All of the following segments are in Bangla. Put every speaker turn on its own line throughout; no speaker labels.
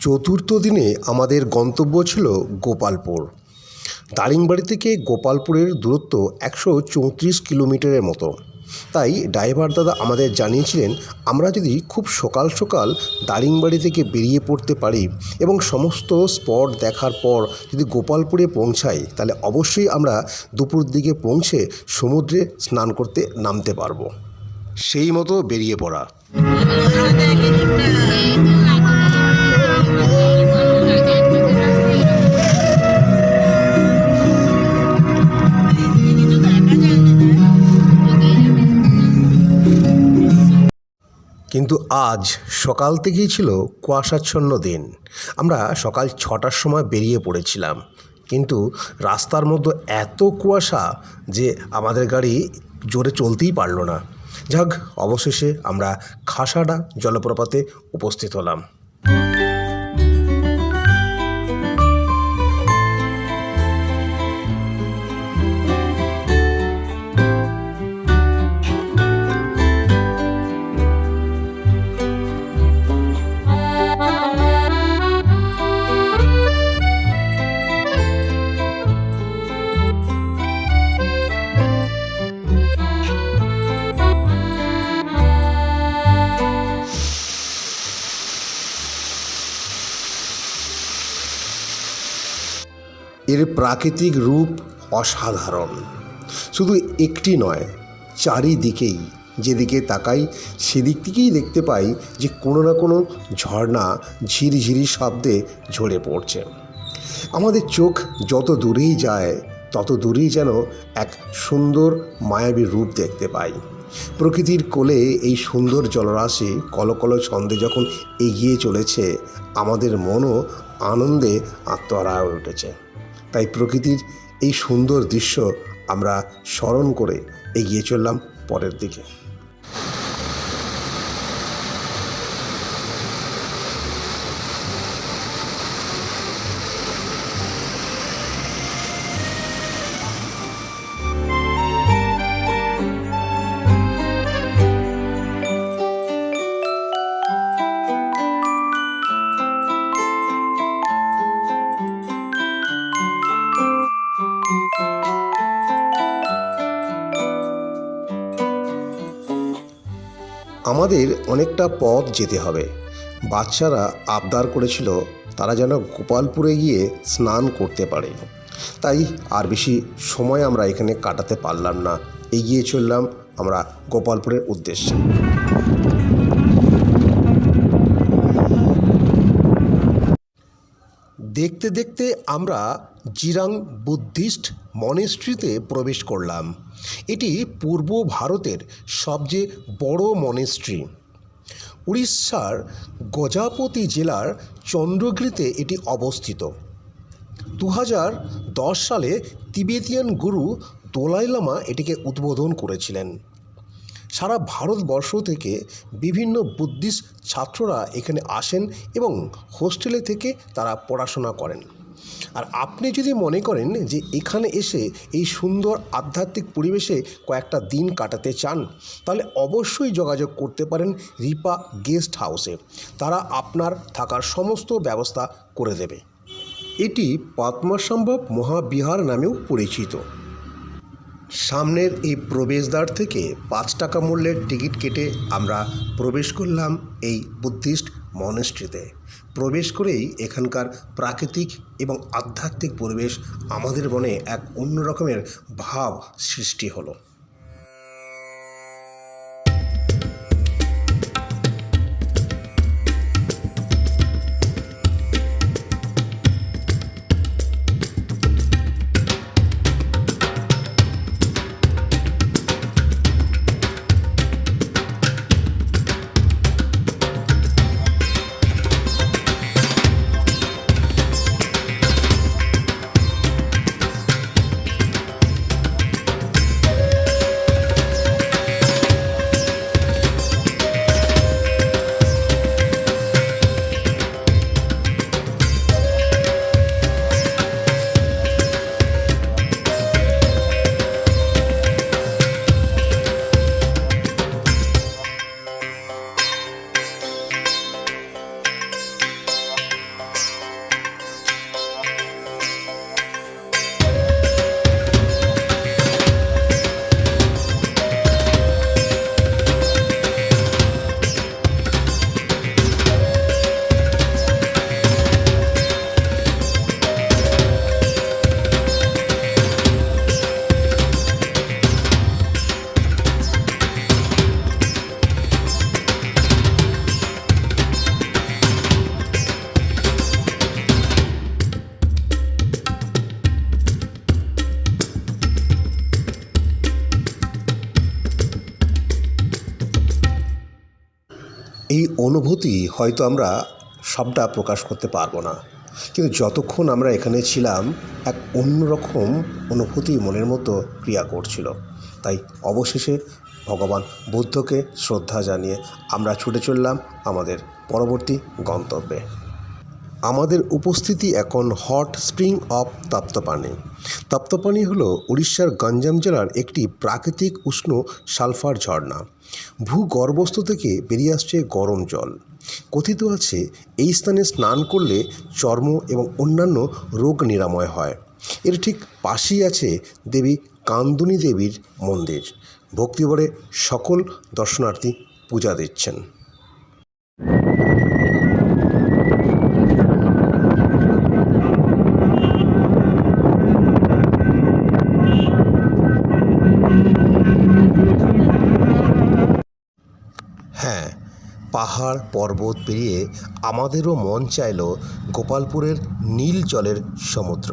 চতুর্থ দিনে আমাদের গন্তব্য ছিল গোপালপুর। দারিংবাড়ি থেকে গোপালপুরের দূরত্ব একশো চৌত্রিশ কিলোমিটারের মতো। তাই ড্রাইভার দাদা আমাদের জানিয়েছিলেন, আমরা যদি খুব সকাল সকাল দারিংবাড়ি থেকে বেরিয়ে পড়তে পারি এবং সমস্ত স্পট দেখার পর যদি গোপালপুরে পৌঁছাই, তাহলে অবশ্যই আমরা দুপুর দিকে পৌঁছে সমুদ্রে স্নান করতে নামতে পারব। সেই মতো বেরিয়ে পড়া। কিন্তু আজ সকাল থেকেই ছিল কুয়াশাচ্ছন্ন দিন। আমরা সকাল ছটার সময় বেরিয়ে পড়েছিলাম। কিন্তু রাস্তার মধ্যে এত কুয়াশা যে আমাদের গাড়ি জোরে চলতেই পারল না। যাক, অবশেষে আমরা খাসাডা জলপ্রপাতে উপস্থিত হলাম। প্রাকৃতিক রূপ অসাধারণ। শুধু একটি নয়, চারিদিকেই যেদিকে তাকাই, সেদিক থেকেই দেখতে পাই যে কোনো না কোনো ঝর্ণা, ঝিরিঝিরি শব্দে ঝরে পড়ছে। আমাদের চোখ যত দূরেই যায়, তত দূরেই যেন এক সুন্দর মায়াবী রূপ দেখতে পাই। প্রকৃতির কোলে এই সুন্দর জলরাশি, কলকল ছন্দে যখন এগিয়ে চলেছে, আমাদের মনও আনন্দে আত্মহারা হয়ে উঠেছে। তাই প্রকৃতির এই সুন্দর দৃশ্য আমরা স্মরণ করে এগিয়ে চললাম পরের দিকে। আমাদের অনেকটা পথ যেতে হবে। বাচ্চারা আবদার করেছিল তারা যেন গোপালপুরে গিয়ে স্নান করতে পারে। তাই আর বেশি সময় আমরা এখানে কাটাতে পারলাম না। এগিয়ে চললাম আমরা গোপালপুরের উদ্দেশ্যে। দেখতে দেখতে আমরা জিরাং বুদ্ধিস্ট মনেস্ট্রিতে প্রবেশ করলাম। এটি পূর্ব ভারতের সবচেয়ে বড় মনেস্ট্রি। উড়িষ্যার গজাপতি জেলার চন্দ্রগিরিতে এটি অবস্থিত। দু হাজার দশ সালে তিবেতিয়ান গুরু দোলাই লামা এটিকে উদ্বোধন করেছিলেন। সারা ভারতবর্ষ থেকে বিভিন্ন বুদ্ধিস্ট ছাত্ররা এখানে আসেন এবং হোস্টেলে থেকে তারা পড়াশোনা করেন। আর আপনি যদি মনে করেন যে এখানে এসে এই সুন্দর আধ্যাত্মিক পরিবেশে কয়েকটা দিন কাটাতে চান, তাহলে অবশ্যই যোগাযোগ করতে পারেন রিপা গেস্ট হাউসে। তারা আপনার থাকার সমস্ত ব্যবস্থা করে দেবে। এটি পদ্মাসম্ভব মহাবিহার নামেও পরিচিত। সামনের এই প্রবেশদ্বার থেকে পাঁচ টাকা মূল্যের টিকিট কেটে আমরা প্রবেশ করলাম এই বুদ্ধিস্ট মনেস্ট্রিতে। প্রবেশ করেই এখানকার প্রাকৃতিক এবং আধ্যাত্মিক পরিবেশ আমাদের মনে এক অন্য রকমের ভাব সৃষ্টি হলো। এই অনুভূতি হয়তো আমরা সবটা প্রকাশ করতে পারব না। কিন্তু যতক্ষণ আমরা এখানে ছিলাম, এক অন্যরকম অনুভূতি মনের মতো ক্রিয়া করছিল। তাই অবশেষে ভগবান বুদ্ধকে শ্রদ্ধা জানিয়ে আমরা ছুটে চললাম আমাদের পরবর্তী গন্তব্যে। আমাদের উপস্থিতি এখন hot spring of Taptapani. Taptapani হলো উড়িষ্যার গঞ্জাম জেলার একটি প্রাকৃতিক উষ্ণ সালফার ঝর্ণা। ভূগর্ভস্থ থেকে বেরিয়ে আসছে গরম জল। কথিত আছে, এই স্থানে স্নান করলে চর্ম এবং অন্যান্য রোগ নিরাময় হয়। এর ঠিক পাশেই আছে দেবী কান্দুনী দেবীর মন্দির। ভক্তিভরে সকল দর্শনার্থী পূজা দিচ্ছেন। পাহাড়, পর্বত পেরিয়ে আমাদেরও মন চাইল গোপালপুরের নীল জলের সমুদ্র।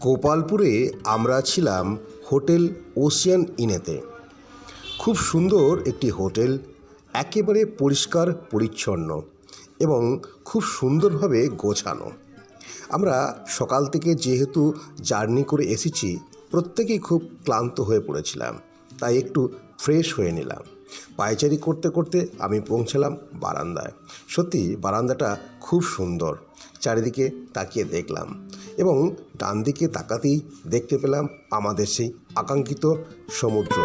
গোপালপুরে আমরা ছিলাম হোটেল ওশিয়ান ইনেতে। খুব সুন্দর একটি হোটেল একেবারে পরিষ্কার, পরিচ্ছন্ন এবং খুব সুন্দরভাবে গোছানো। আমরা সকাল থেকে যেহেতু জার্নি করে এসেছি, প্রত্যেকেই খুব ক্লান্ত হয়ে পড়েছিলাম, তাই একটু ফ্রেশ হয়ে নিলাম। পায়চারি করতে করতে আমি পৌঁছালাম বারান্দায়। সত্যি, বারান্দাটা খুব সুন্দর, চারিদিকে তাকিয়ে দেখলাম এবং ডান দিকে তাকাতেই দেখতে পেলাম আমাদের সেই আকাঙ্ক্ষিত সমুদ্র।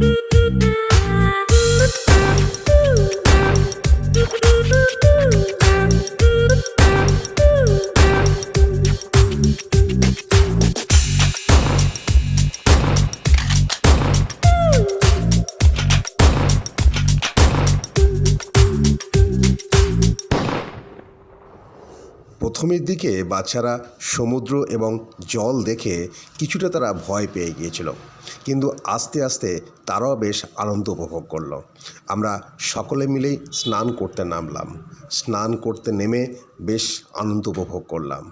Thank you. দিকে বাচ্চারা সমুদ্র এবং জল দেখে কিছুটা তারা ভয় পেয়ে গিয়েছিল। কিন্তু আস্তে আস্তে তারাও বেশ আনন্দ উপভোগ করল। আমরা সকলে মিলেই স্নান করতে নামলাম। স্নান করতে নেমে বেশ আনন্দ উপভোগ করলাম।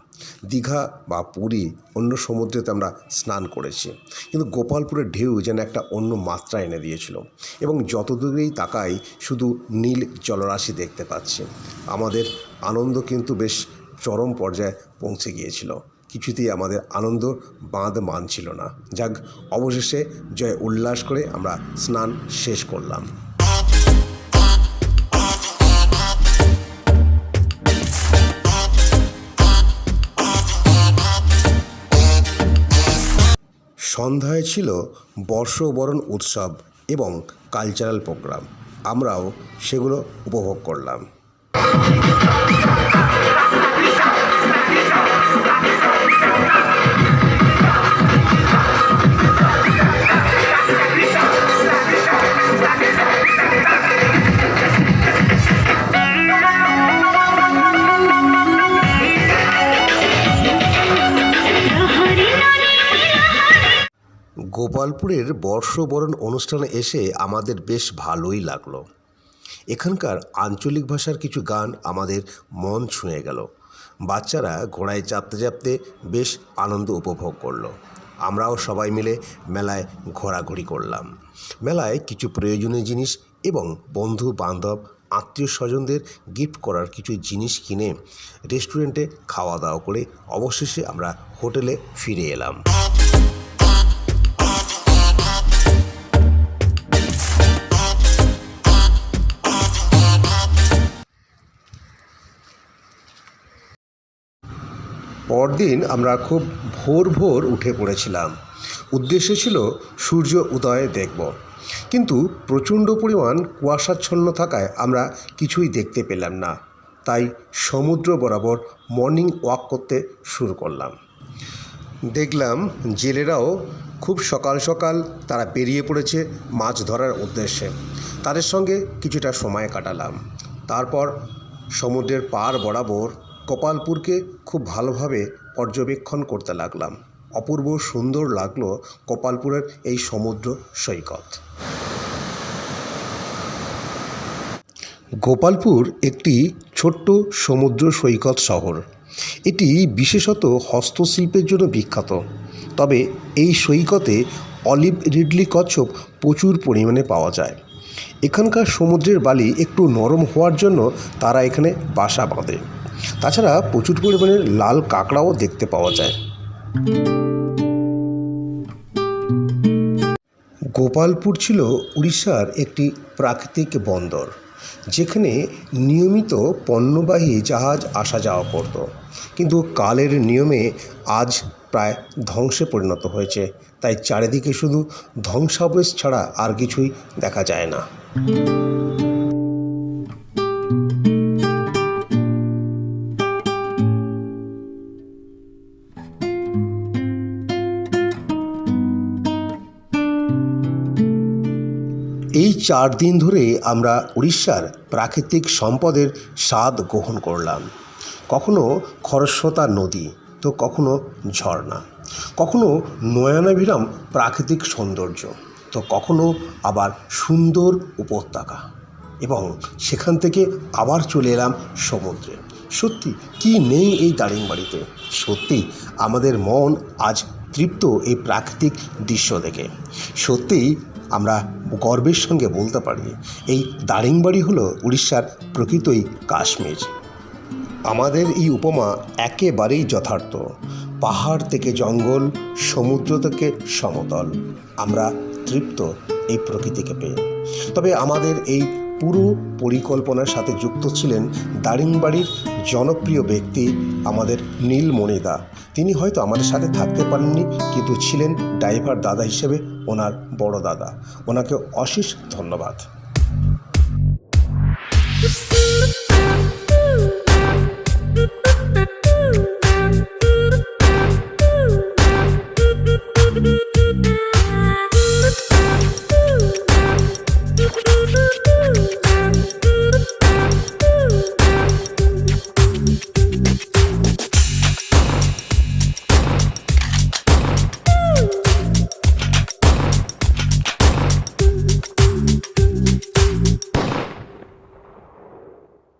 দীঘা বা পুরী, অন্য সমুদ্রেতে আমরা স্নান করেছি। কিন্তু গোপালপুরের ঢেউ যেন একটা অন্য মাত্রা এনে দিয়েছিল এবং যতদূরেই তাকাই শুধু নীল জলরাশি দেখতে পাচ্ছি। আমাদের আনন্দ কিন্তু বেশ চরম পর্যায়ে পৌঁছে গিয়েছিল। কিছুতেই আমাদের আনন্দ বাঁধ মানছিল না। যাক, অবশেষে জয় উল্লাস করে আমরা স্নান শেষ করলাম। সন্ধ্যায় ছিল বর্ষবরণ উৎসব এবং কালচারাল প্রোগ্রাম আমরাও সেগুলো উপভোগ করলাম। গোপালপুরের বর্ষবরণ অনুষ্ঠানে এসে আমাদের বেশ ভালোই লাগল। এখানকার আঞ্চলিক ভাষার কিছু গান আমাদের মন ছুঁয়ে গেল। বাচ্চারা ঘোড়ায় চাপতে চাপতে বেশ আনন্দ উপভোগ করল। আমরাও সবাই মিলে মেলায় ঘোরাঘুরি করলাম। মেলায় কিছু প্রয়োজনীয় জিনিস এবং বন্ধু বান্ধব আত্মীয় স্বজনদের গিফট করার কিছু জিনিস কিনে রেস্টুরেন্টে খাওয়া দাওয়া করে অবশেষে আমরা হোটেলে ফিরে এলাম। পরদিন আমরা খুব ভোর ভোর উঠে পড়েছিলাম। উদ্দেশ্য ছিল সূর্য উদয় দেখব। কিন্তু প্রচণ্ড পরিমাণ কুয়াশাচ্ছন্ন থাকায় আমরা কিছুই দেখতে পেলাম না। তাই সমুদ্র বরাবর মর্নিং ওয়াক করতে শুরু করলাম। দেখলাম জেলেরাও খুব সকাল সকাল তারা বেরিয়ে পড়েছে মাছ ধরার উদ্দেশ্যে। তাদের সঙ্গে কিছুটা সময় কাটালাম। তারপর সমুদ্রের পার বরাবর কপালপুরকে খুব ভালোভাবে পর্যবেক্ষণ করতে লাগলাম। অপূর্ব সুন্দর লাগল কপালপুরের এই সমুদ্র সৈকত। গোপালপুর একটি ছোট্ট সমুদ্র সৈকত শহর। এটি বিশেষত হস্তশিল্পের জন্য বিখ্যাত। তবে এই সৈকতে অলিভ রিডলি কচ্ছপ প্রচুর পরিমাণে পাওয়া যায়। এখানকার সমুদ্রের বালি একটু নরম হওয়ার জন্য তারা এখানে বাসা বাঁধে। তাছাড়া প্রচুর পরিমাণে লাল কাঁকড়াও দেখতে পাওয়া যায়। গোপালপুর ছিল উড়িষ্যার একটি প্রাকৃতিক বন্দর, যেখানে নিয়মিত পণ্যবাহী জাহাজ আসা যাওয়া করত। কিন্তু কালের নিয়মে আজ প্রায় ধ্বংসে পরিণত হয়েছে, তাই চারিদিকে শুধু ধ্বংসাবশেষ ছাড়া আর কিছুই দেখা যায় না। চার দিন ধরে আমরা উড়িষ্যার প্রাকৃতিক সম্পদের স্বাদ গ্রহণ করলাম। কখনো খরস্রোতা নদী, তো কখনো ঝর্ণা। কখনো নয়নাভিরাম প্রাকৃতিক সৌন্দর্য, তো কখনো আবার সুন্দর উপত্যকা। এবং সেখান থেকে আবার চলে এলাম সমুদ্রে। সত্যি, কি নেই এই দারিংবাড়িতে সত্যি, আমাদের মন আজ তৃপ্ত এই প্রাকৃতিক দৃশ্য দেখে। সত্যিই আমরা গর্বের সঙ্গে বলতে পারি, এই দারিংবাড়ি হলো উড়িষ্যার প্রকৃতই কাশ্মীর। আমাদের এই উপমা একেবারেই যথার্থ। পাহাড় থেকে জঙ্গল, সমুদ্র থেকে সমতল। আমরা তৃপ্ত এই প্রকৃতিকে পেয়ে। তবে আমাদের এই পুরো পরিকল্পনার সাথে যুক্ত ছিলেন দারিংবাড়ির জনপ্রিয় ব্যক্তি আমাদের নীলমণিদা। তিনি হয়তো আমাদের সাথে থাকতে পারেননি, কিন্তু ছিলেন ড্রাইভার দাদা হিসেবে ওনার বড় দাদা। ওনাকে অশেষ ধন্যবাদ।